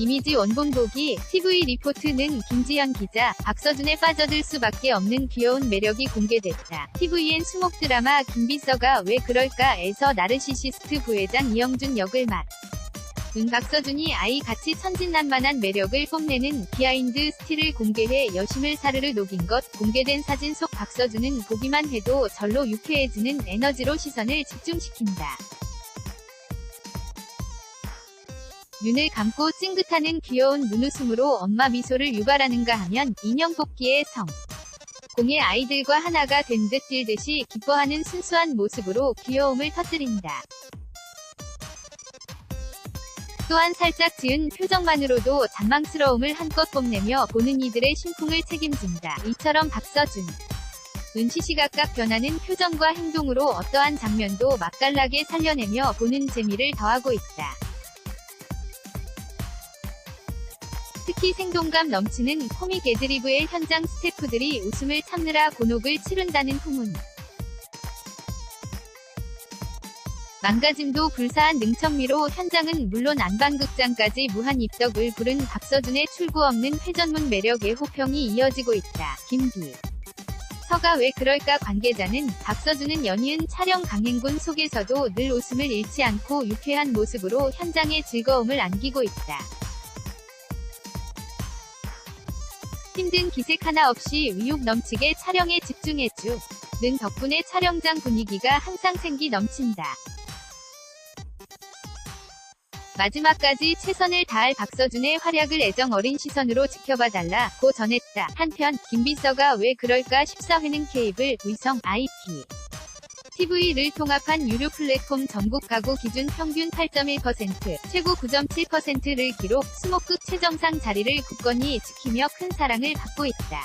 이미지 원본 보기 TV 리포트는 김지현 기자, 박서준에 빠져들 수밖에 없는 귀여운 매력이 공개됐다. TVN 수목 드라마 김비서가 왜 그럴까에서 나르시시스트 부회장 이영준 역을 맡. 은 박서준이 아이 같이 천진난만한 매력을 뽐내는 비하인드 스틸을 공개해 여심을 사르르 녹인 것 공개된 사진 속 박서준은 보기만 해도 절로 유쾌해지는 에너지로 시선을 집중시킨다. 눈을 감고 찡긋하는 귀여운 눈웃음으로 엄마 미소를 유발하는가 하면 인형 뽑기의 성. 공의 아이들과 하나가 된 듯 뛸듯이 기뻐하는 순수한 모습으로 귀여움을 터뜨린다. 또한 살짝 지은 표정만으로도 잔망스러움을 한껏 뽐내며 보는 이들의 심쿵을 책임진다. 이처럼 박서준. 은 시시 각각 변하는 표정과 행동으로 어떠한 장면도 맛깔나게 살려내며 보는 재미를 더하고 있다. 특히 생동감 넘치는 코믹 애드리브의 현장 스태프들이 웃음을 참느라 곤혹을 치른다는 후문. 망가짐도 불사한 능청미로 현장은 물론 안방극장까지 무한 입덕을 부른 박서준의 출구 없는 회전문 매력의 호평이 이어지고 있다. 김기. 서가 왜 그럴까 관계자는 박서준은 연이은 촬영 강행군 속에서도 늘 웃음을 잃지 않고 유쾌한 모습으로 현장의 즐거움을 안기고 있다. 힘든 기색 하나 없이 의욕 넘치게 촬영에 집중했죠. 는 덕분에 촬영장 분위기가 항상 생기 넘친다. 마지막까지 최선을 다할 박서준의 활약을 애정 어린 시선으로 지켜봐달라 고 전했다. 한편 김비서가 왜 그럴까 14회는 케이블, 위성, IP, TV를 통합한 유료 플랫폼 전국 가구 기준 평균 8.1%, 최고 9.7%를 기록, 수목극 최정상 자리를 굳건히 지키며 큰 사랑을 받고 있다.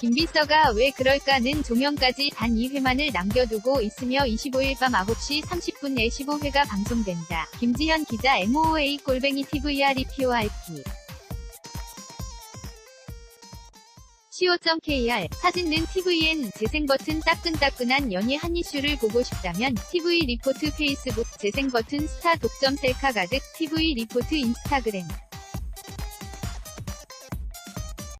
김비서가 왜 그럴까는 조명까지 단 2회만을 남겨두고 있으며 25일 밤 9시 30분에 15회가 방송된다. 김지현 기자 MOA 골뱅이 TVREPORP co.kr 사진는 tvn 재생 버튼 따끈따끈한 연예 한 이슈를 보고 싶다면 TV 리포트 페이스북 재생 버튼 스타 독점 셀카 가득 TV 리포트 인스타그램